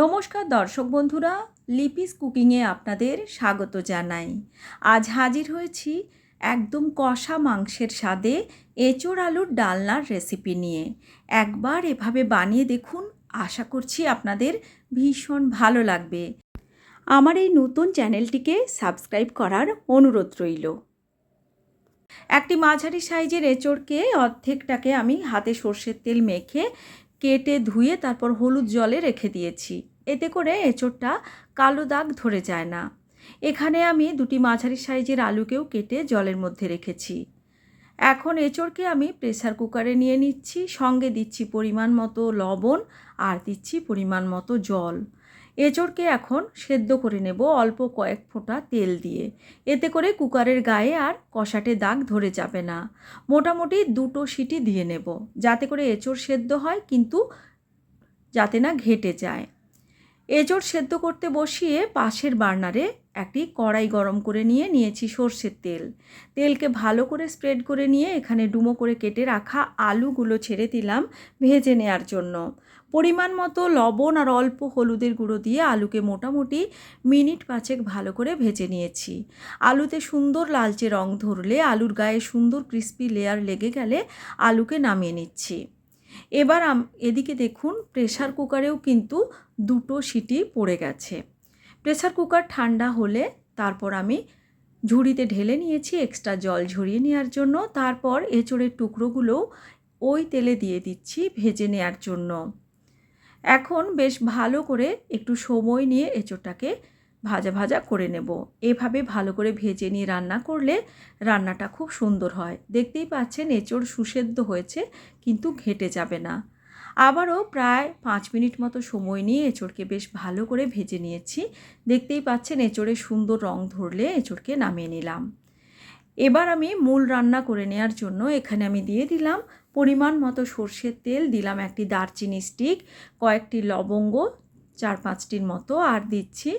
নমস্কার দর্শক বন্ধুরা, লিপিস কুকিংয়ে আপনাদের স্বাগত জানাই। আজ হাজির হয়েছি একদম কষা মাংসের স্বাদে এঁচোড় আলুর ডালনার রেসিপি নিয়ে। একবার এভাবে বানিয়ে দেখুন, আশা করছি আপনাদের ভীষণ ভালো লাগবে। আমার এই নতুন চ্যানেলটিকে সাবস্ক্রাইব করার অনুরোধ রইল। একটি মাঝারি সাইজের এঁচোড়কে অর্ধেকটাকে আমি হাতে সর্ষের তেল মেখে কেটে ধুয়ে তারপর হলুদ জলে রেখে দিয়েছি। এতে করে এঁচোড়টা কালো দাগ ধরে যায় না। এখানে আমি দুটি মাঝারি সাইজের আলুকেও কেটে জলের মধ্যে রেখেছি। এখন এঁচোড়কে আমি প্রেসার কুকারে নিয়ে নিচ্ছি। সঙ্গে দিচ্ছি পরিমাণ মতো লবণ আর দিচ্ছি পরিমাণ মতো জল। এঁচোড়কে এখন সেদ্ধ করে নেব অল্প কয়েক ফোঁটা তেল দিয়ে। এতে করে কুকারের গায়ে আর কষাটে দাগ ধরে যাবে না। মোটামুটি দুটো সিটি দিয়ে নেব, যাতে করে এঁচোড় সেদ্ধ হয় কিন্তু যাতে না ঘেটে যায়। এঁচোড় সেদ্ধ করতে বসিয়ে পাশের বার্নারে একটি কড়াই গরম করে নিয়ে নিয়েছি সর্ষের তেল। তেলকে ভালো করে স্প্রেড করে নিয়ে এখানে ডুমো করে কেটে রাখা আলুগুলো ছেড়ে দিলাম ভেজে নেওয়ার জন্য। পরিমাণ মতো লবণ আর অল্প হলুদের গুঁড়ো দিয়ে আলুকে মোটামুটি মিনিট পাঁচেক ভালো করে ভেজে নিয়েছি। আলুতে সুন্দর লালচে রং ধরলে আলুর গায়ে সুন্দর ক্রিস্পি লেয়ার লেগে গেলে আলুকে নামিয়ে নিচ্ছি। এবার এদিকে দেখুন প্রেশার কুকারেও কিন্তু দুটো সিটি পড়ে গেছে। প্রেসার কুকার ঠান্ডা হলে তারপর আমি ঝুড়িতে ঢেলে নিয়েছি এক্সট্রা জল ঝরিয়ে নেওয়ার জন্য। তারপর এঁচড়ের টুকরোগুলোও ওই তেলে দিয়ে দিচ্ছি ভেজে নেওয়ার জন্য। এখন বেশ ভালো করে একটু সময় নিয়ে এঁচোড়টাকে ভাজা ভাজা করে নেব। এভাবে ভালো করে ভেজে নিয়ে রান্না করলে রান্নাটা খুব সুন্দর হয়। দেখতেই পাচ্ছেন এঁচোড় সুসেদ্ধ হয়েছে, কিন্তু ঘেটে যাবে না। আবারও প্রায় পাঁচ মিনিট মতো সময় নিয়ে এঁচোড়কে বেশ ভালো করে ভেজে নিয়েছি। দেখতেই পাচ্ছেন এঁচোড়ে সুন্দর রং ধরলে এঁচোড়কে নামিয়ে নিলাম। এবার আমি মূল রান্না করে নেওয়ার জন্য এখানে আমি দিয়ে দিলাম পরিমাণ মতো সর্ষের তেল, দিলাম একটি দারচিনি স্টিক, কয়েকটি লবঙ্গ, চার পাঁচটির মতো আর দিচ্ছি।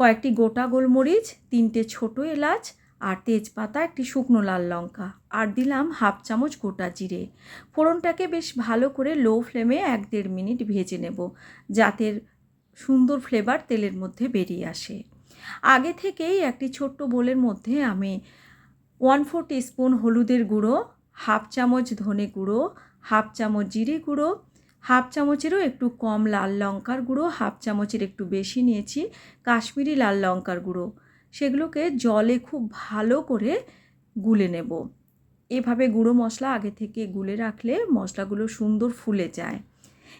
কয়েকটি গোটা গোলমরিচ, তিনটে ছোট এলাচ আর তেজপাতা, একটি শুকনো লাল লঙ্কা আর দিলাম হাফ চামচ গোটা জিরে। ফোড়নটাকে বেশ ভালো করে লো ফ্লেমে এক দেড় মিনিট ভেজে নেব যাতে সুন্দর ফ্লেভার তেলের মধ্যে বেরিয়ে আসে। আগে থেকেই একটি ছোট্ট বোলের মধ্যে আমি ওয়ান ফোর টিস্পুন হলুদের গুঁড়ো, হাফ চামচ ধনে গুঁড়ো, হাফ চামচ জিরে গুঁড়ো, হাফ চামচেরও একটু কম লাল লঙ্কার গুঁড়ো, হাফ চামচের একটু বেশি নিয়েছি কাশ্মীরি লাল লঙ্কার গুঁড়ো। সেগুলোকে জলে খুব ভালো করে গুলে নেব। এভাবে গুঁড়ো মশলা আগে থেকে গুলে রাখলে মশলাগুলো সুন্দর ফুলে যায়।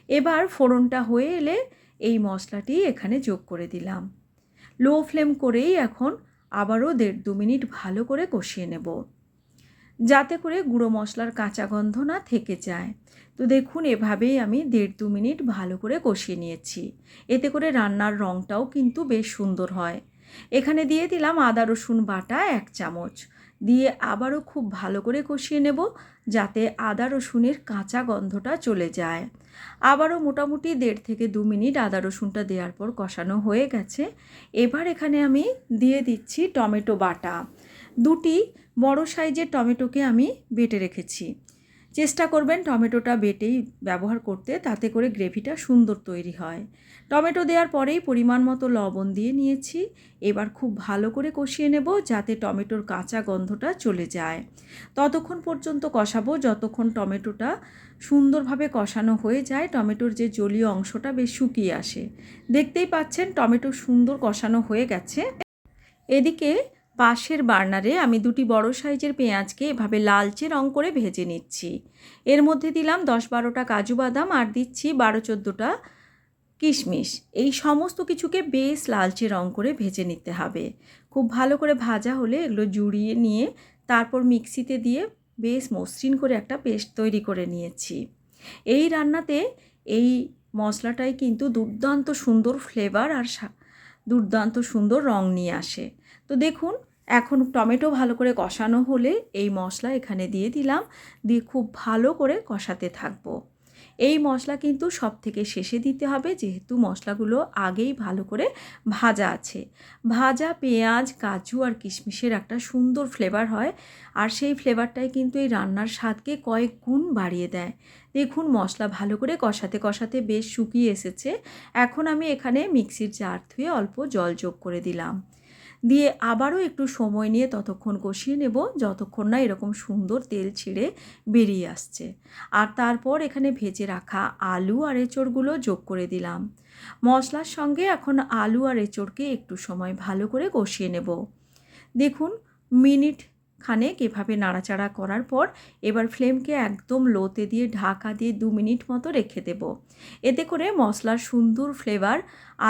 এবার ফোড়নটা হয়ে এলে এই মশলাটি এখানে যোগ করে দিলাম। লো ফ্লেম করেই এখন আবারও দেড় দু মিনিট ভালো করে কষিয়ে নেব। যাতে করে গুঁড়ো মশলার কাঁচা গন্ধ না থেকে যায়। তো দেখুন, এভাবেই আমি দেড় দু মিনিট ভালো করে কষিয়ে নিয়েছি। এতে করে রান্নার রঙটাও কিন্তু বেশ সুন্দর হয়। এখানে দিয়ে দিলাম আদা রসুন বাটা এক চামচ। দিয়ে আবারও খুব ভালো করে কষিয়ে নেব যাতে আদা রসুনের কাঁচা গন্ধটা চলে যায়। আবারও মোটামুটি দেড় থেকে দু মিনিট আদা রসুনটা দেওয়ার পর কষানো হয়ে গেছে। এবার এখানে আমি দিয়ে দিচ্ছি টমেটো বাটা। দুটি বড় সাইজের টমেটোকে আমি বেটে রেখেছি। চেষ্টা করবেন টমেটোটা বেটেই ব্যবহার করতে, তাতে করে গ্রেভিটা সুন্দর তৈরি হয়। টমেটো দেওয়ার পরেই পরিমাণ মতো লবণ দিয়ে নিয়েছি। এবার খুব ভালো করে কষিয়ে নেব যাতে টমেটোর কাঁচা গন্ধটা চলে যায়। ততক্ষণ পর্যন্ত কষাবো। যতক্ষণ টমেটোটা সুন্দরভাবে কষানো হয়ে যায়, টমেটোর যে জলীয় অংশটা বেশ শুকিয়ে আসে। দেখতেই পাচ্ছেন, টমেটো সুন্দর কষানো হয়ে গেছে। এদিকে পাশের বার্নারে আমি দুটি বড় সাইজের পেঁয়াজকে এভাবে লালচে রং করে ভেজে নিচ্ছি। এর মধ্যে দিলাম দশ বারোটা কাজু বাদাম আর দিচ্ছি বারো চোদ্দোটা কিশমিশ। এই সমস্ত কিছুকে বেশ লালচে রং করে ভেজে নিতে হবে। খুব ভালো করে ভাজা হলে এগুলো জুড়িয়ে নিয়ে তারপর মিক্সিতে দিয়ে বেশ মসৃণ করে একটা পেস্ট তৈরি করে নিয়েছি। এই রান্নাতে এই মশলাটাই কিন্তু দুর্দান্ত সুন্দর ফ্লেভার আর দুর্দান্ত সুন্দর রং নিয়ে আসে। তো দেখুন, এখন টমেটো ভালো করে কষানো হলে এই মশলা এখানে দিয়ে দিলাম। দিয়ে খুব ভালো করে কষাতে থাকব। এই মশলা কিন্তু সব থেকে শেষে দিতে হবে, যেহেতু মশলাগুলো আগেই ভালো করে ভাজা আছে। ভাজা, পেঁয়াজ, কাজু আর কিশমিশের একটা সুন্দর ফ্লেভার হয় আর সেই ফ্লেভারটাই কিন্তু এই রান্নার স্বাদকে কয়েক গুণ বাড়িয়ে দেয়। দেখুন মশলা ভালো করে কষাতে কষাতে বেশ শুকিয়ে এসেছে। এখন আমি এখানে মিক্সির জার ধুয়ে অল্প জল যোগ করে দিলাম। দিয়ে আবারও একটু সময় নিয়ে ততক্ষণ কষিয়ে নেব, যতক্ষণ না এরকম সুন্দর তেল ছিঁড়ে বেরিয়ে আসছে। আর তারপর এখানে ভেজে রাখা আলু আর এঁচড়গুলো যোগ করে দিলাম। মশলার সঙ্গে এখন আলু আর এঁচড়কে একটু সময় ভালো করে কষিয়ে নেব। দেখুন, মিনিট খানেক এভাবে নাড়াচাড়া করার পর এবার ফ্লেমকে একদম লোতে দিয়ে ঢাকা দিয়ে দু মিনিট মতো রেখে দেব। এতে করে মশলার সুন্দর ফ্লেভার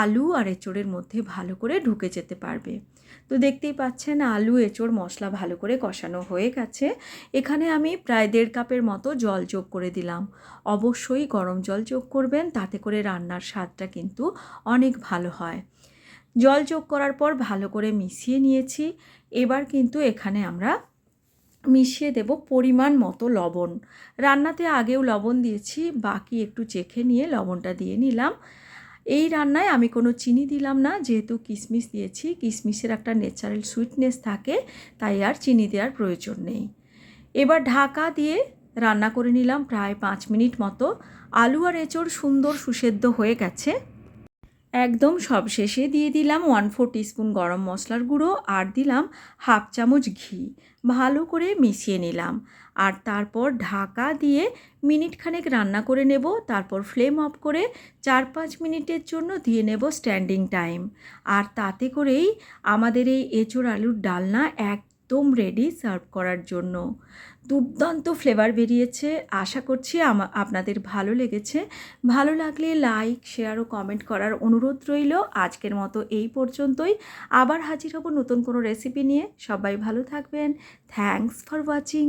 আলু আর এঁচড়ের মধ্যে ভালো করে ঢুকে যেতে পারবে। তো দেখতেই পাচ্ছেন আলু, এঁচড়, মশলা ভালো করে কষানো হয়ে গেছে। এখানে আমি প্রায় দেড় কাপের মতো জল যোগ করে দিলাম। অবশ্যই গরম জল যোগ করবেন, তাতে করে রান্নার স্বাদটা কিন্তু অনেক ভালো হয়। জল যোগ করার পর ভালো করে মিশিয়ে নিয়েছি। এবার কিন্তু এখানে আমরা মিশিয়ে দেব পরিমাণ মতো লবণ। রান্নাতে আগেও লবণ দিয়েছি, বাকি একটু চেখে নিয়ে লবণটা দিয়ে নিলাম। এই রান্নায় আমি কোনো চিনি দিলাম না, যেহেতু কিশমিশ দিয়েছি। কিশমিশের একটা ন্যাচারাল সুইটনেস থাকে, তাই আর চিনি দেওয়ার প্রয়োজন নেই। এবার ঢাকা দিয়ে রান্না করে নিলাম প্রায় পাঁচ মিনিট মতো। আলু আর এঁচড় সুন্দর সুসেদ্ধ হয়ে গেছে। একদম সবশেষে দিয়ে দিলাম ওয়ান ফোর টিস্পুন গরম মশলার গুঁড়ো আর দিলাম হাফ চামচ ঘি। ভালো করে মিশিয়ে নিলাম। আর তারপর ঢাকা দিয়ে মিনিট খানেক রান্না করে নেব। তারপর ফ্লেম অফ করে চার পাঁচ মিনিটের জন্য দিয়ে নেব স্ট্যান্ডিং টাইম আর তাতে করেই আমাদের এই এঁচোড় আলুর ডালনা একদম রেডি সার্ভ করার জন্য। দুর্দান্ত ফ্লেভার বেরিয়েছে। আশা করছি আপনাদের ভালো লেগেছে। ভালো লাগলে লাইক শেয়ার ও কমেন্ট করার অনুরোধ রইল। আজকের মতো এই পর্যন্তই। আবার হাজির হব নতুন কোনো রেসিপি নিয়ে। সবাই ভালো থাকবেন। Thanks for watching